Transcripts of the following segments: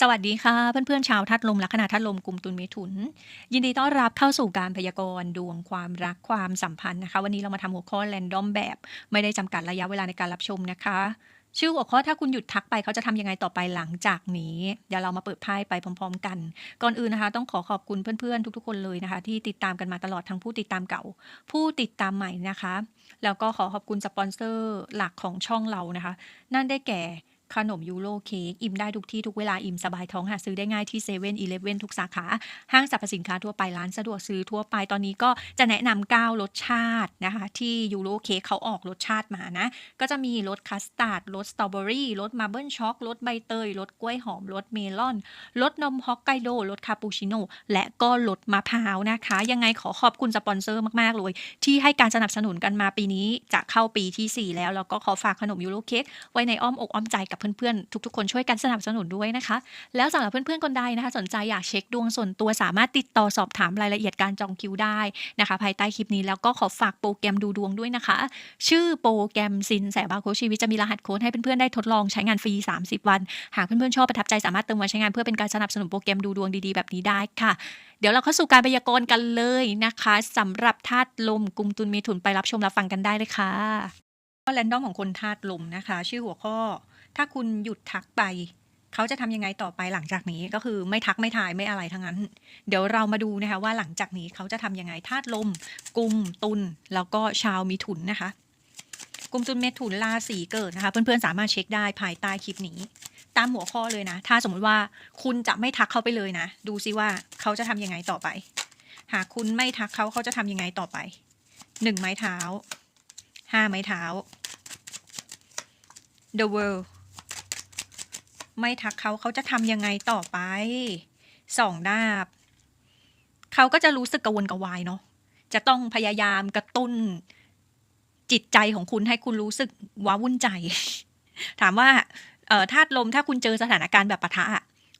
สวัสดีค่ะ เพื่อนๆชาวทัดลมลัคนาทัดลมกลุ่มตุลเมถุน ยินดีต้อนรับเข้าสู่การพยากรณ์ดวงความรักความสัมพันธ์นะคะ วันนี้เรามาทำหัวข้อแรนดอมแบบ ไม่ได้จำกัดระยะเวลาในการรับชมนะคะ ชื่อหัวข้อถ้าคุณหยุดทักไปเขาจะทำยังไงต่อไปหลังจากนี้ เดี๋ยวเรามาเปิดไพ่ไปพร้อม ๆ กัน ก่อนอื่นนะคะ ต้องขอขอบคุณเพื่อนๆ ทุก ๆ คนเลยนะคะ ที่ติดตามกันมาตลอดทั้งผู้ติดตามเก่า ผู้ติดตามใหม่นะคะ แล้วก็ขอขอบคุณสปอนเซอร์หลักของช่องเรานะคะ นั่นได้แก่ ขนมยูโรเค้กอิ่มได้ทุกที่ทุกเวลาอิ่มสบายท้องหาซื้อได้ง่ายที่เซเว่นอีเลฟเว่นทุกสาขา ห้างสรรพสินค้าทั่วไปร้านสะดวกซื้อทั่วไปตอนนี้ก็จะแนะนำ9รสชาตินะคะ ที่ยูโรเค้กเขาออกรสชาติมานะ ก็จะมีรสคัสตาร์ดรสสตรอเบอรี่รสมาร์เบิลช็อกรสใบเตยรสกล้วยหอมรสเมลอนรสนมฮอกไกโดรสคาปูชิโน่และก็รสมะพร้าวนะคะ ยังไงขอขอบคุณสปอนเซอร์มากๆเลย ที่ให้การสนับสนุนกันมาปีนี้จะเข้าปีทีสี่4 แล้วแล้วก็ขอฝากขนมยูโรเค้กไว้ในอ้อมอกอ้อมใจกับเพื่อนๆ ทุกๆ คนช่วยกันสนับสนุนด้วยนะคะ แล้วสำหรับเพื่อนๆ คนใดนะคะ สนใจอยากเช็คดวงส่วนตัวสามารถติดต่อสอบถามรายละเอียดการจองคิวได้นะคะ ภายใต้คลิปนี้แล้วก็ขอฝากโปรแกรมดูดวงด้วยนะคะ ชื่อโปรแกรมซินแสบาโคชีวิตจะมีรหัสโค้ดให้เพื่อนๆ ได้ทดลองใช้งานฟรี 30 วัน หากเพื่อนๆ ชอบประทับใจสามารถเติมไว้ใช้งานเพื่อเป็นการสนับสนุนโปรแกรมดูดวงดีๆ แบบนี้ได้ค่ะ เดี๋ยวเราเข้าสู่การพยากรณ์กันเลยนะคะสำหรับธาตุลมกลุ่มตุลเมถุนไปรับชมรับฟังกันได้เลยค่ะแรนดอมของคนธาตุลมนะคะ ชื่อหัวข้อ ถ้าคุณหยุดทักไป เขาจะทำยังไงต่อไปหลังจากนี้ก็คือไม่ทักไม่ทายไม่อะไรทั้งนั้น เดี๋ยวเรามาดูนะคะว่าหลังจากนี้เขาจะทำยังไงธาตุลม กุมตุลแล้วก็ชาวมีถุนนะคะ กุมตุลเมถุนราศีเกิดนะคะ เพื่อนๆสามารถเช็คได้ภายใต้คลิปนี้ ตามหัวข้อเลยนะ ถ้าสมมติว่าคุณจะไม่ทักเขาไปเลยนะ ดูซิว่าเขาจะทำยังไงต่อไป หากคุณไม่ทักเขาเขาจะทำยังไงต่อไปหนึ่งไม้เท้าห้าไม้เท้า the world ไม่ทักเขาเขาจะทำยังไงต่อไปสองดาบ เขาก็จะรู้สึกกระวนกระวายเนาะจะต้องพยายามกระตุ้นจิตใจของคุณให้คุณรู้สึกว้าวุ่นใจ ถามว่าเธาตุลมถ้าคุณเจอสถานการณ์แบบปะทะ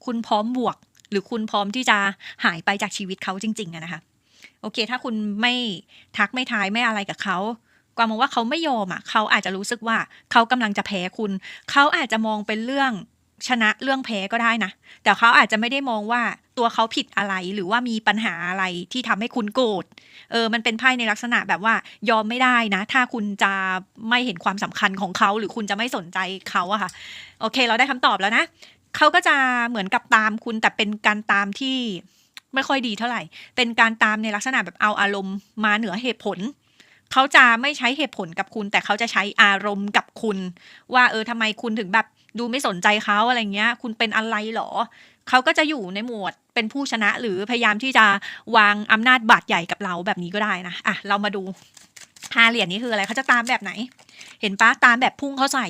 คุณพร้อมบวก หรือคุณพร้อมที่จะหายไปจากชีวิตเขาจริง ๆอะนะคะโอเค ถ้าคุณไม่ทักไม่ทายไม่อะไรกับเขากวางมองว่าเขาไม่ยอมอะ เขาอาจจะรู้สึกว่าเขากำลังจะแพ้คุณ เขาอาจจะมองเป็นเรื่อง ชนะเรื่องแพ้ก็ได้นะ แต่เขาอาจจะไม่ได้มองว่าตัวเขาผิดอะไรหรือว่ามีปัญหาอะไรที่ทำให้คุณโกรธ เออ มันเป็นไพ่ในลักษณะแบบว่ายอมไม่ได้นะ ถ้าคุณจะไม่เห็นความสำคัญของเขา หรือคุณจะไม่สนใจเขาอะค่ะ โอเค เราได้คำตอบแล้วนะ เขาก็จะเหมือนกับตามคุณแต่เป็นการตามที่ไม่ค่อยดีเท่าไหร่ เป็นการตามในลักษณะแบบเอาอารมณ์มาเหนือเหตุผลเขาจะไม่ใช้เหตุผลกับคุณ แต่เขาจะใช้อารมณ์กับคุณ ว่าเออทำไมคุณถึงแบบ ดูไม่สนใจเขาอะไรเงี้ย คุณเป็นอะไรหรอ เขาก็จะอยู่ในหมวดเป็นผู้ชนะหรือพยายามที่จะวางอำนาจบาดใหญ่กับเราแบบนี้ก็ได้นะ อะ เรามาดูห้าเหรียญนี้คืออะไรเขาจะตามแบบไหน เห็นปะตามแบบพุ่งเขาใส่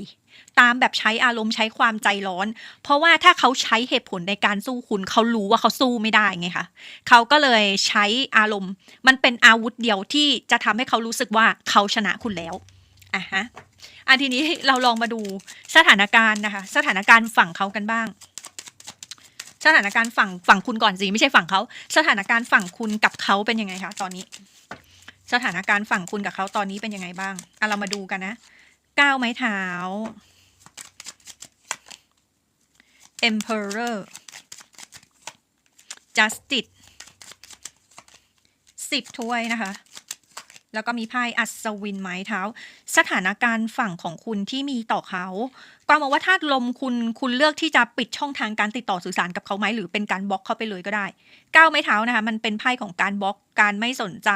ตามแบบใช้อารมณ์ใช้ความใจร้อน เพราะว่าถ้าเขาใช้เหตุผลในการสู้คุณเขารู้ว่าเขาสู้ไม่ได้ไงคะเขาก็เลยใช้อารมณ์ มันเป็นอาวุธเดียวที่จะทำให้เขารู้สึกว่าเขาชนะคุณแล้วอะฮะ อันทีนี้เราลองมาดูสถานการณ์นะคะ สถานการณ์ฝั่งเขากันบ้าง สถานการณ์ฝั่งฝั่งคุณก่อนสิไม่ใช่ฝั่งเขาสถานการณ์ฝั่งคุณกับเขาเป็นยังไงคะตอนนี้ สถานการณ์ฝั่งคุณกับเขาตอนนี้เป็นยังไงบ้างอะเรามาดูกันนะก้าวไม้เท้า Emperor Justice สิบถ้วยนะคะ แล้วก็มีไพ่อัศวินไม้เท้า สถานการณ์ฝั่งของคุณที่มีต่อเขากวางมองว่าธาตุลมคุณคุณเลือกที่จะปิดช่องทางการติดต่อสื่อสารกับเขาไหมหรือเป็นการบล็อกเขาไปเลยก็ได้ก้าวไม้เท้านะคะมันเป็นไพ่ของการบล็อกการไม่สนใจ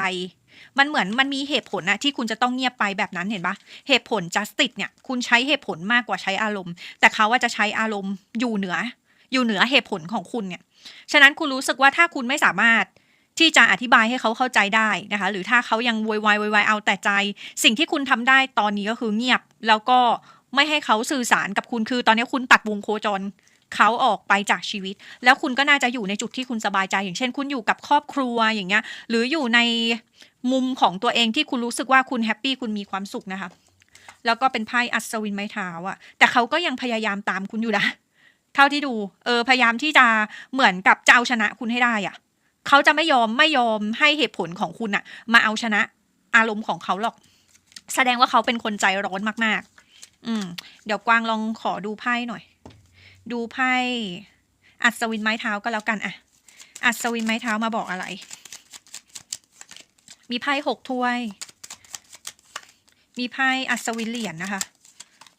มันเหมือนมันมีเหตุผลนะที่คุณจะต้องเงียบไปแบบนั้นเห็นปะเหตุผล justice เนี่ยคุณใช้เหตุผลมากกว่าใช้อารมณ์ แต่เขาว่าจะใช้อารมณ์อยู่เหนือ อยู่เหนือเหตุผลของคุณเนี่ยฉะนั้นคุณรู้สึกว่าถ้าคุณไม่สามารถ ที่จะอธิบายให้เขาเข้าใจได้นะคะ หรือถ้าเขายังโวยวายโวยวายเอาแต่ใจ สิ่งที่คุณทำได้ตอนนี้ก็คือเงียบ แล้วก็ไม่ให้เขาสื่อสารกับคุณคือ ตอนนี้คุณตัดวงโคจรเขาออกไปจากชีวิต แล้วคุณก็น่าจะอยู่ในจุดที่คุณสบายใจ อย่างเช่น คุณอยู่กับครอบครัวอย่างเงี้ย หรืออยู่ในมุมของตัวเองที่คุณรู้สึกว่าคุณแฮปปี้คุณมีความสุขนะคะ แล้วก็เป็นไพ่อัศวินไม้เท้าอะแต่เขาก็ยังพยายามตามคุณอยู่นะเท่าที่ดู เออพยายามที่จะเหมือนกับจะเอาชนะคุณให้ได้อะ เขาจะไม่ยอมไม่ยอมให้เหตุผลของคุณอะมาเอาชนะอารมณ์ของเขาหรอก แสดงว่าเขาเป็นคนใจร้อนมากๆ อืม เดี๋ยวกวางลองขอดูไพ่หน่อย ดูไพ่อัศวินไม้เท้าก็แล้วกันอะอัศวินไม้เท้ามาบอกอะไร มีไพ่หกถ้วย มีไพ่อัศวินเหรียญนะคะ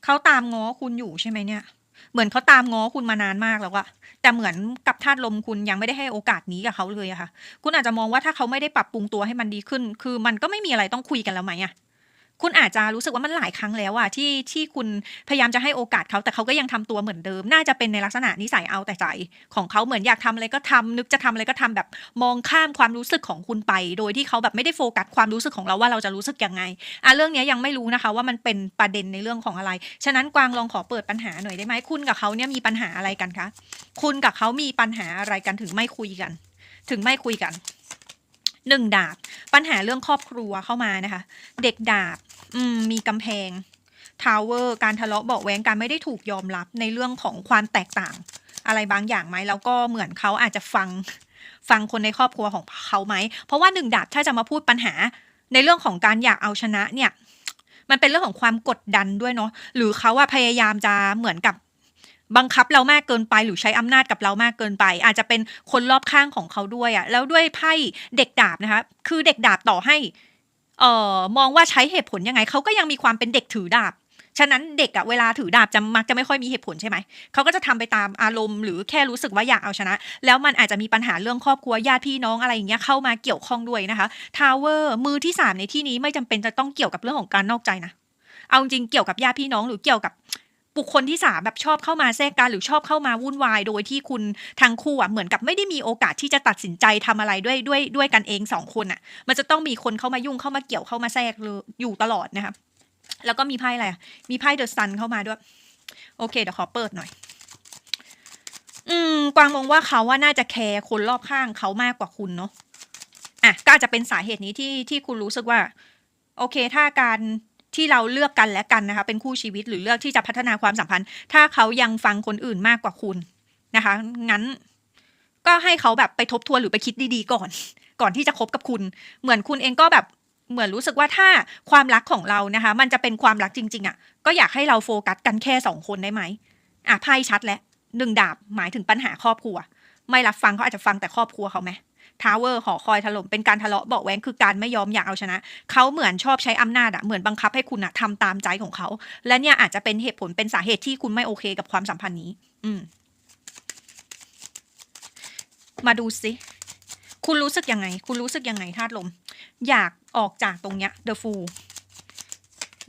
เขาตามง้อคุณอยู่ใช่ไหมเนี่ย เหมือนเขาตามง้อคุณมานานมากแล้วอะ แต่เหมือนกับธาตุลมคุณยังไม่ได้ให้โอกาสนี้กับเขาเลยอะค่ะ คุณอาจจะมองว่าถ้าเขาไม่ได้ปรับปรุงตัวให้มันดีขึ้น คือมันก็ไม่มีอะไรต้องคุยกันแล้วไหมอะ คุณอาจจะรู้สึกว่ามันหลายครั้งแล้วอะที่ที่คุณพยายามจะให้โอกาสเขาแต่เขาก็ยังทำตัวเหมือนเดิม น่าจะเป็นในลักษณะนิสัยเอาแต่ใจ ของเขาเหมือนอยากทำอะไรก็ทำนึกจะทำอะไรก็ทำแบบมองข้ามความรู้สึกของคุณไป โดยที่เขาแบบไม่ได้โฟกัสความรู้สึกของเราว่าเราจะรู้สึกยังไงอะเรื่องนี้ยังไม่รู้นะคะ ว่ามันเป็นประเด็นในเรื่องของอะไร ฉะนั้นกวางลองขอเปิดปัญหาหน่อยได้ไหมคุณกับเขาเนี่ยมีปัญหาอะไรกันคะคุณกับเขามีปัญหาอะไรกันถึงไม่คุยกัน ถึงไม่คุยกัน หนึ่งดาบ ปัญหาเรื่องครอบครัวเข้ามานะคะ เด็กดาบมมีกำแพงทาวเวอร์การทะเลาะเบาะแว้งการไม่ได้ถูกยอมรับในเรื่องของความแตกต่าง อะไรบางอย่างไหมแล้วก็เหมือนเขาอาจจะฟังฟังคนในครอบครัวของเขาไหม เพราะว่าหนึ่งดาบถ้าจะมาพูดปัญหา ในเรื่องของการอยากเอาชนะเนี่ย มันเป็นเรื่องของความกดดันด้วยเนาะหรือเขาอะพยายามจะเหมือนกับ บังคับเรามากเกินไปหรือใช้อำนาจกับเรามากเกินไป อาจจะเป็นคนรอบข้างของเขาด้วยอะแล้วด้วยไพ่เด็กดาบนะคะคือเด็กดาบต่อให้เอ่อมองว่าใช้เหตุผลยังไงเขาก็ยังมีความเป็นเด็กถือดาบฉะนั้นเด็กอะเวลาถือดาบจะมักจะไม่ค่อยมีเหตุผลใช่ไหม เขาก็จะทำไปตามอารมณ์หรือแค่รู้สึกว่าอยากเอาชนะ แล้วมันอาจจะมีปัญหาเรื่องครอบครัวญาติพี่น้องอะไรอย่างเงี้ยเข้ามาเกี่ยวข้องด้วยนะคะ ทาวเวอร์มือที่สามในที่นี้ไม่จำเป็นจะต้องเกี่ยวกับเรื่องของการนอกใจนะ เอาจริงเกี่ยวกับญาติพี่น้องหรือเกี่ยวกับ บุคคลที่สามแบบชอบเข้ามาแทรกการหรือชอบเข้ามาวุ่นวาย โดยที่คุณทั้งคู่อะเหมือนกับไม่ได้มีโอกาสที่จะตัดสินใจทำอะไรด้วยด้วยด้วยกันเองสองคนอะ มันจะต้องมีคนเข้ามายุ่งเข้ามาเกี่ยวเข้ามาแทรกอยู่ตลอดนะคะแล้วก็มีไพ่อะไรอะมีไพ่เดอะซันเข้ามาด้วย โอเคเดี๋ยวขอเปิดหน่อย อืมกวางมองว่าเขาว่าน่าจะแคร์คนรอบข้างเขามากกว่าคุณเนาะอะก็อาจจะเป็นสาเหตุนี้ที่ที่คุณรู้สึกว่า โอเค ถ้าการ ที่เราเลือกกันและกันนะคะ เป็นคู่ชีวิตหรือเลือกที่จะพัฒนาความสัมพันธ์ ถ้าเขายังฟังคนอื่นมากกว่าคุณนะคะ งั้นก็ให้เขาแบบไปทบทวนหรือไปคิดดีๆก่อน ก่อนที่จะคบกับคุณ เหมือนคุณเองก็แบบเหมือนรู้สึกว่าถ้าความรักของเรานะคะ มันจะเป็นความรักจริง ๆอะ่ะ ก็อยากให้เราโฟกัสกันแค่สองคนได้ไหมอะไพ่ชัดแล้วหนึ่งดาบหมายถึงปัญหาครอบครัว ไม่รับฟังเขาอาจจะฟังแต่ครอบครัวเขาไหม ทาวเวอร์หอคอยถล่มเป็นการทะเลาะเบาะแว้งคือการไม่ยอมอยากเอาชนะ เขาเหมือนชอบใช้อำนาจอะเหมือนบังคับให้คุณอะทำตามใจของเขา และเนี่ยอาจจะเป็นเหตุผลเป็นสาเหตุที่คุณไม่โอเคกับความสัมพันธ์นี้ อืม มาดูสิคุณรู้สึกยังไง คุณรู้สึกยังไงธาตุลม อยากออกจากตรงเนี้ย The Fool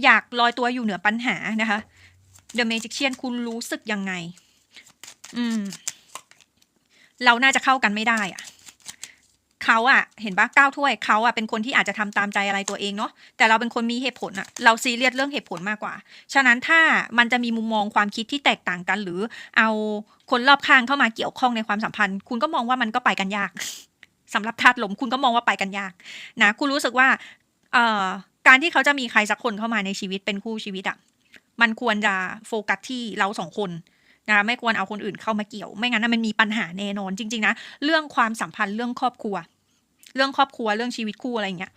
อยากลอยตัวอยู่เหนือปัญหานะคะ The Magician คุณรู้สึกยังไง อืม เราน่าจะเข้ากันไม่ได้อะ เขาอะเห็นปะก้าวถ้วยเขาอะเป็นคนที่อาจจะทำตามใจอะไรตัวเองเนาะแต่เราเป็นคนมีเหตุผลอะเราซีเรียสเรื่องเหตุผลมากกว่า ฉะนั้นถ้ามันจะมีมุมมองความคิดที่แตกต่างกัน หรือเอาคนรอบข้างเข้ามาเกี่ยวข้องในความสัมพันธ์ คุณก็มองว่ามันก็ไปกันยากสำหรับธาตุลมคุณก็มองว่าไปกันยากนะคุณรู้สึกว่าเอ่อการที่เขาจะมีใครสักคนเข้ามาในชีวิตเป็นคู่ชีวิตอะมันควรจะโฟกัสที่เราสองคนนะไม่ควรเอาคนอื่นเข้ามาเกี่ยว ไม่งั้นนะมันมีปัญหาแน่นอนจริง ๆ นะ เรื่องความสัมพันธ์เรื่องครอบครัว เรื่องครอบครัวเรื่องชีวิตคู่อะไรเงี้ย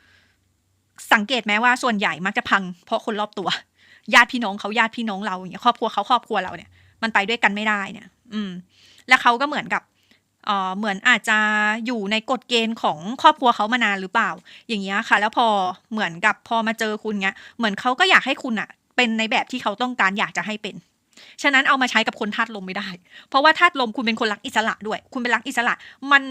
สังเกตไหมว่าส่วนใหญ่มักจะพัง เพราะคนรอบตัวญาติพี่น้องเขาญาติพี่น้องเราอย่างเงี้ยครอบครัวเขาครอบครัวเราเนี่ย มันไปด้วยกันไม่ได้เนี่ย อืม แล้วเขาก็เหมือนกับเออเหมือนอาจจะอยู่ในกฎเกณฑ์ของครอบครัวเขามานานหรือเปล่า อย่างเงี้ยค่ะ แล้วพอเหมือนกับพอมาเจอคุณเงี้ย เหมือนเขาก็อยากให้คุณอะเป็นในแบบที่เขาต้องการอยากจะให้เป็น ฉะนั้นเอามาใช้กับคนธาตุลมไม่ได้ เพราะว่าธาตุลมคุณเป็นคนรักอิสระด้วย คุณเป็นรักอิสระ มัน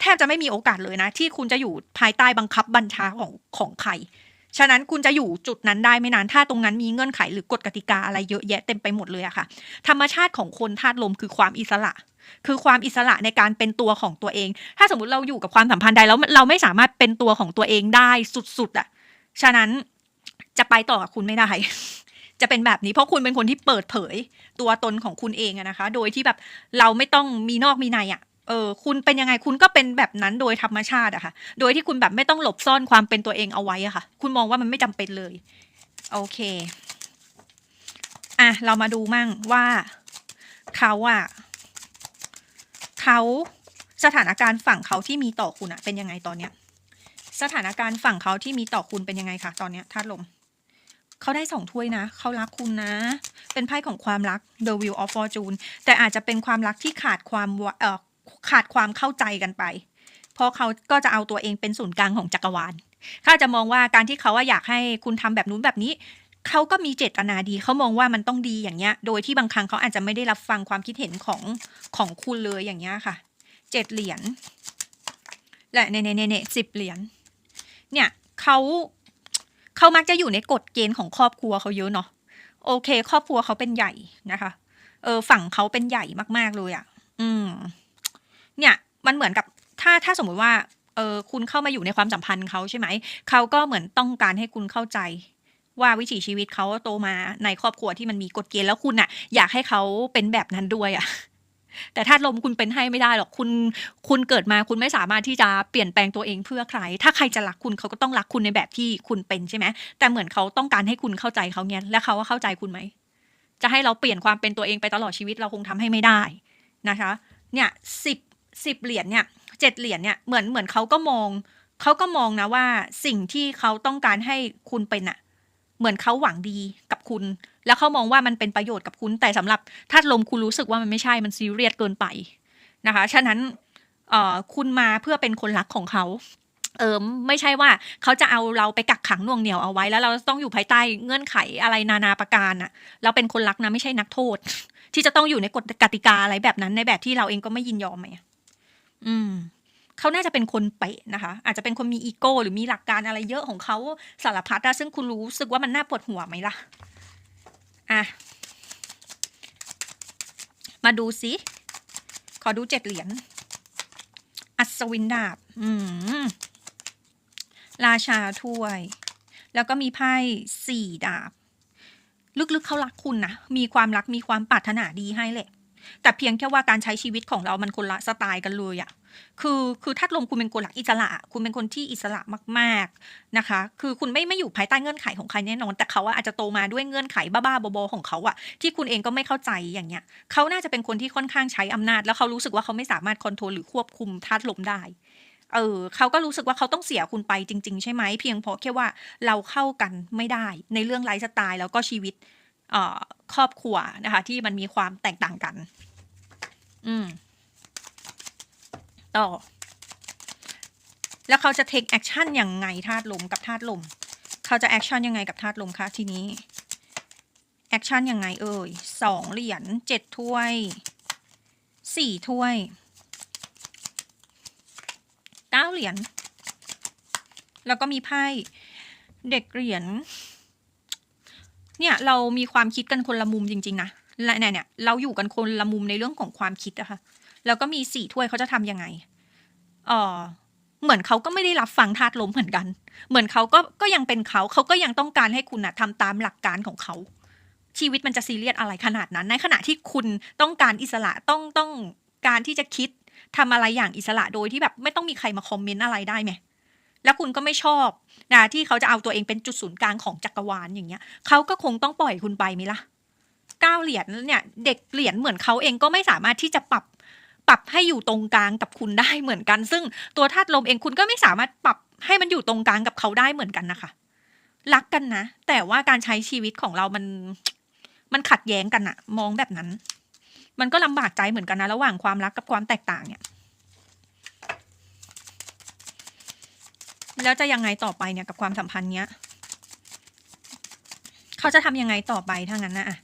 แทบจะไม่มีโอกาสเลยนะ ที่คุณจะอยู่ภายใต้บังคับบัญชาของของใคร ฉะนั้นคุณจะอยู่จุดนั้นได้ไม่นานถ้าตรงนั้นมีเงื่อนไขหรือกฎกติกาอะไรเยอะแยะเต็มไปหมดเลยอะค่ะ ธรรมชาติของคนธาตุลมคือความอิสระ คือความอิสระในการเป็นตัวของตัวเอง ถ้าสมมติเราอยู่กับความสัมพันธ์ใดแล้วเราไม่สามารถเป็นตัวของตัวเองได้สุดๆอะฉะนั้นจะไปต่อกับคุณไม่ได้จะเป็นแบบนี้เพราะคุณเป็นคนที่เปิดเผยตัวตนของคุณเองอะนะคะ โดยที่แบบเราไม่ต้องมีนอกมีในอะ เออคุณเป็นยังไงคุณก็เป็นแบบนั้นโดยธรรมชาติอะค่ะ โดยที่คุณแบบไม่ต้องหลบซ่อนความเป็นตัวเองเอาไว้อะค่ะ คุณมองว่ามันไม่จำเป็นเลย โอเค อะ เรามาดูมั่งว่าเขาอะเขาสถานการณ์ฝั่งเขาที่มีต่อคุณอะเป็นยังไงตอนเนี้ย สถานการณ์ฝั่งเขาที่มีต่อคุณเป็นยังไงคะตอนเนี้ยธาตุลมเขาได้สองถ้วยนะ เขารักคุณนะ เป็นไพ่ของความรัก The Wheel of Fortune แต่อาจจะเป็นความรักที่ขาดความเอ่อ ขาดความเข้าใจกันไป เพราะเขาก็จะเอาตัวเองเป็นศูนย์กลางของจักรวาลเขาอาจะมองว่าการที่เขาว่าอยากให้คุณทำแบบนู้นแบบนี้เขาก็มีเจตนาดีเขามองว่ามันต้องดีอย่างเงี้ย โดยที่บางครั้งเขาอาจจะไม่ได้รับฟังความคิดเห็นของของคุณเลยอย่างเงี้ยค่ะเจ็ดเหรียญและเนเนเนเนสิบเหรียญเนี่ยเขาเขามักจะอยู่ในกฎเกณฑ์ของครอบครัวเขาเยอะเนาะโอเค ครอบครัวเขาเป็นใหญ่นะคะ เออฝั่งเขาเป็นใหญ่มากๆเลยอะ่ะ อืม เนี่ยมันเหมือนกับถ้าถ้าสมมุติว่าเออคุณเข้ามาอยู่ในความสัมพันธ์เขาใช่ไหม เขาก็เหมือนต้องการให้คุณเข้าใจ ว่าวิถีชีวิตเขาโตมาในครอบครัวที่มันมีกฎเกณฑ์แล้วคุณอะอยากให้เขาเป็นแบบนั้นด้วยอะแต่ถ้าลมคุณเป็นให้ไม่ได้หรอกคุณ คุณเกิดมาคุณไม่สามารถที่จะเปลี่ยนแปลงตัวเองเพื่อใคร ถ้าใครจะรักคุณเขาก็ต้องรักคุณในแบบที่คุณเป็นใช่ไหมแต่เหมือนเขาต้องการให้คุณเข้าใจเขาเนี่ยและเขาก็เข้าใจคุณไหมจะให้เราเปลี่ยนความเป็นตัวเองไปตลอดชีวิตเราคงทำให้ไม่ได้นะคะ เนี่ยสิบ สิบเหรียญเนี่ยเจ็ดเหรียญเนี่ยเหมือนเหมือนเขาก็มองเขาก็มองนะว่าสิ่งที่เขาต้องการให้คุณเป็นอะเหมือนเขาหวังดีกับคุณ แล้วเขามองว่ามันเป็นประโยชน์กับคุณแต่สำหรับธาตุลมคุณรู้สึกว่ามันไม่ใช่มันซีเรียสเกินไปนะคะฉะนั้นเอ่อคุณมาเพื่อเป็นคนรักของเขาเออไม่ใช่ว่าเขาจะเอาเราไปกักขังน่วงเหนียวเอาไว้ แล้วเราต้องอยู่ภายใต้เงื่อนไขอะไรนานาประการอะเราเป็นคนรักนะไม่ใช่นักโทษ ที่จะต้องอยู่ในกฎกติกาอะไรแบบนั้นในแบบที่เราเองก็ไม่ยินยอมไหม อืมเขาน่าจะเป็นคนเป๊ะนะคะ อาจจะเป็นคนมีอีโก้ หรือมีหลักการอะไรเยอะของเขาสารพัดอะซึ่งคุณรู้สึกว่ามันน่าปวดหัวไหมล่ะ อะ มาดูสิ ขอดูเจ็ดเหรียญ อัศวินดาบ อืม ราชาถ้วย แล้วก็มีไพ่สี่ดาบ ลึกๆเขารักคุณนะ มีความรัก มีความปรารถนาดีให้แหละ แต่เพียงแค่ว่าการใช้ชีวิตของเรามันคนละสไตล์กันเลยอะคือคือถ้าลมคุณเป็นคนหลักอิสระ คุณเป็นคนที่อิสระมากๆนะคะ คือคุณไม่ไม่อยู่ภายใต้เงื่อนไขของใครแน่นอน แต่เขาอาจจะโตมาด้วยเงื่อนไขบ้าๆบอๆของเขาอะที่คุณเองก็ไม่เข้าใจอย่างเงี้ยเขาน่าจะเป็นคนที่ค่อนข้างใช้อำนาจ แล้วเขารู้สึกว่าเขาไม่สามารถคอนโทรลหรือควบคุมธาตุลมได้เออเขาก็รู้สึกว่าเขาต้องเสียคุณไปจริง ๆ ใช่ไหมเพียงเพราะแค่ว่าเราเข้ากันไม่ได้ในเรื่องไลฟ์สไตล์แล้วก็ชีวิต ครอบครัวนะคะ ที่มันมีความแตกต่างกัน อืม ต่อ แล้วเขาจะ take action ยังไงธาตุลมกับธาตุลม เขาจะ action ยังไงกับธาตุลมคะทีนี้ action ยังไงเอ่ยสองเหรียญเจ็ดถ้วยสี่ถ้วยเก้าเหรียญแล้วก็มีไพ่เด็กเหรียญ เนี่ยเรามีความคิดกันคนละมุมจริง ๆ นะและเนี่ยเนี่ยเราอยู่กันคนละมุมในเรื่องของความคิดอะค่ะแล้วก็มีสี่ถ้วยเขาจะทำยังไงเออเหมือนเขาก็ไม่ได้รับฟังธาตุลมเหมือนกัน เหมือนเขาก็ก็ยังเป็นเขาเขาก็ยังต้องการให้คุณนะทำตามหลักการของเขาชีวิตมันจะซีเรียสอะไรขนาดนั้น ในขณะที่คุณต้องการอิสระต้องต้องการที่จะคิดทำอะไรอย่างอิสระโดยที่แบบไม่ต้องมีใครมาคอมเมนต์อะไรได้ไหม แล้วคุณก็ไม่ชอบนะที่เขาจะเอาตัวเองเป็นจุดศูนย์กลางของจักรวาลอย่างเงี้ยเขาก็คงต้องปล่อยคุณไปไหมล่ะเก้าเหรียญเนี่ยเด็กเหรียญเหมือนเขาเองก็ไม่สามารถที่จะปรับปรับให้อยู่ตรงกลางกับคุณได้เหมือนกัน ซึ่งตัวธาตุลมเองคุณก็ไม่สามารถปรับให้มันอยู่ตรงกลางกับเขาได้เหมือนกันนะคะ รักกันนะ แต่ว่าการใช้ชีวิตของเรามันมันขัดแย้งกันอะมองแบบนั้น มันก็ลำบากใจเหมือนกันนะระหว่างความรักกับความแตกต่างเนี่ย แล้วจะยังไงต่อไปเนี่ยกับความสัมพันธ์เนี้ย เขาจะทำยังไงต่อไปถ้างั้นนะอะ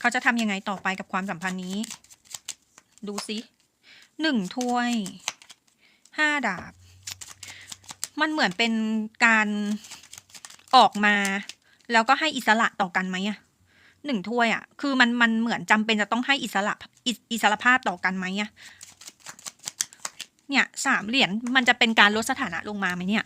เขาจะทำยังไงต่อไปกับความสัมพันธ์นี้ ดูสิหนึ่งถ้วยห้าดาบ มันเหมือนเป็นการออกมา แล้วก็ให้อิสระต่อกันไหมอะหนึ่งถ้วยอะคือมันมันเหมือนจำเป็นจะต้องให้อิสระอิอิสระภาพต่อกันไหมอะเนี่ยสามเหรียญมันจะเป็นการลดสถานะลงมาไหมเนี่ย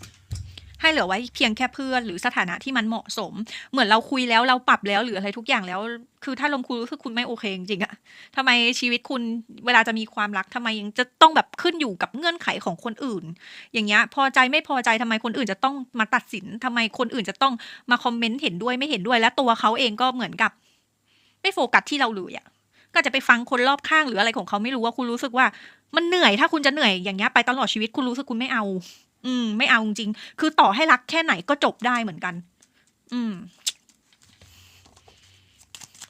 ให้เหลือไว้เพียงแค่เพื่อน หรือสถานะที่มันเหมาะสม เหมือนเราคุยแล้วเราปรับแล้วหรืออะไรทุกอย่างแล้ว คือถ้าลมคุณรู้สึกคุณไม่โอเคจริงๆอะทำไมชีวิตคุณเวลาจะมีความรักทำไมยังจะต้องแบบขึ้นอยู่กับเงื่อนไขของคนอื่น อย่างเงี้ยพอใจไม่พอใจทำไมคนอื่นจะต้องมาตัดสินทำไมคนอื่นจะต้องมาคอมเมนต์เห็นด้วยไม่เห็นด้วย และตัวเขาเองก็เหมือนกับ ไม่โฟกัสที่เราเลยอะก็จะไปฟังคนรอบข้างหรืออะไรของเขาไม่รู้ว่าคุณรู้สึกว่า มันเหนื่อยถ้าคุณจะเหนื่อยอย่างเงี้ยไปตลอดชีวิตคุณรู้สึกคุณไม่เอา อืม ไม่เอาจริงๆคือต่อให้รักแค่ไหนก็จบได้เหมือนกัน อืม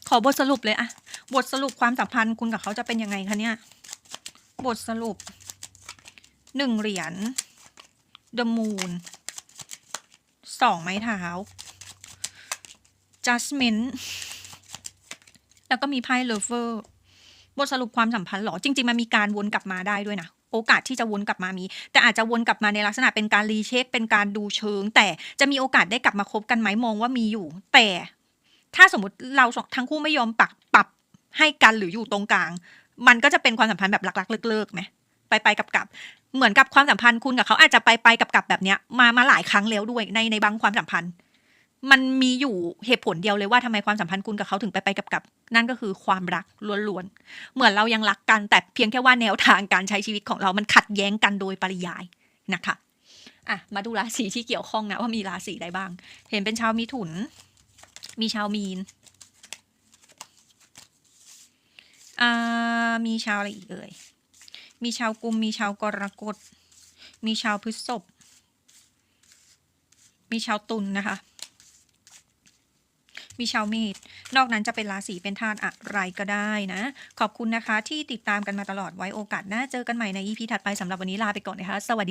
ขอบทสรุปเลยอะบทสรุปความสัมพันธ์คุณกับเขาจะเป็นยังไงคะเนี่ย บทสรุปหนึ่งเหรียญ The Moon สองไม้เท้า Judgment แล้วก็มีไพ่ Lover บทสรุปความสัมพันธ์หรอ จริง ๆ มันมีการวนกลับมาได้ด้วยนะ โอกาสที่จะวนกลับมามี แต่อาจจะวนกลับมาในลักษณะเป็นการรีเช็ค เป็นการดูเชิง แต่จะมีโอกาสได้กลับมาคบกันไหมมองว่ามีอยู่ แต่ถ้าสมมติเราสองทั้งคู่ไม่ยอมปรับปรับให้กันหรืออยู่ตรงกลาง มันก็จะเป็นความสัมพันธ์แบบรักๆเลิกๆไหมไปไปกับกับๆเหมือนกับความสัมพันธ์คุณกับเขาอาจจะไปไปกับกับๆแบบเนี้ยมามาหลายครั้งแล้วด้วยในในบางความสัมพันธ์ มันมีอยู่เหตุผลเดียวเลยว่าทำไมความสัมพันธ์คุณกับเขาถึงไปไปกับกับ นั่นก็คือความรักล้วนๆ เหมือนเรายังรักกันแต่เพียงแค่ว่าแนวทางการใช้ชีวิตของเรามันขัดแย้งกันโดยปริยายนะคะอะมาดูราศีที่เกี่ยวข้องนะว่ามีราศีใดบ้าง เห็นเป็นชาวมีถุน มีชาวมีนอ่ามีชาวอะไรอีกเอ่ยมีชาวกุม มีชาวกรกฎ มีชาวพฤษภมีชาวตุลนะคะ มีชาวเมษนอกนั้นจะเป็นราศีเป็นธาตุอะไรก็ได้นะ ขอบคุณนะคะที่ติดตามกันมาตลอดไว้โอกาสหน้าเจอกันใหม่ใน EP ถัดไปสำหรับวันนี้ลาไปก่อนนะคะ สวัสดี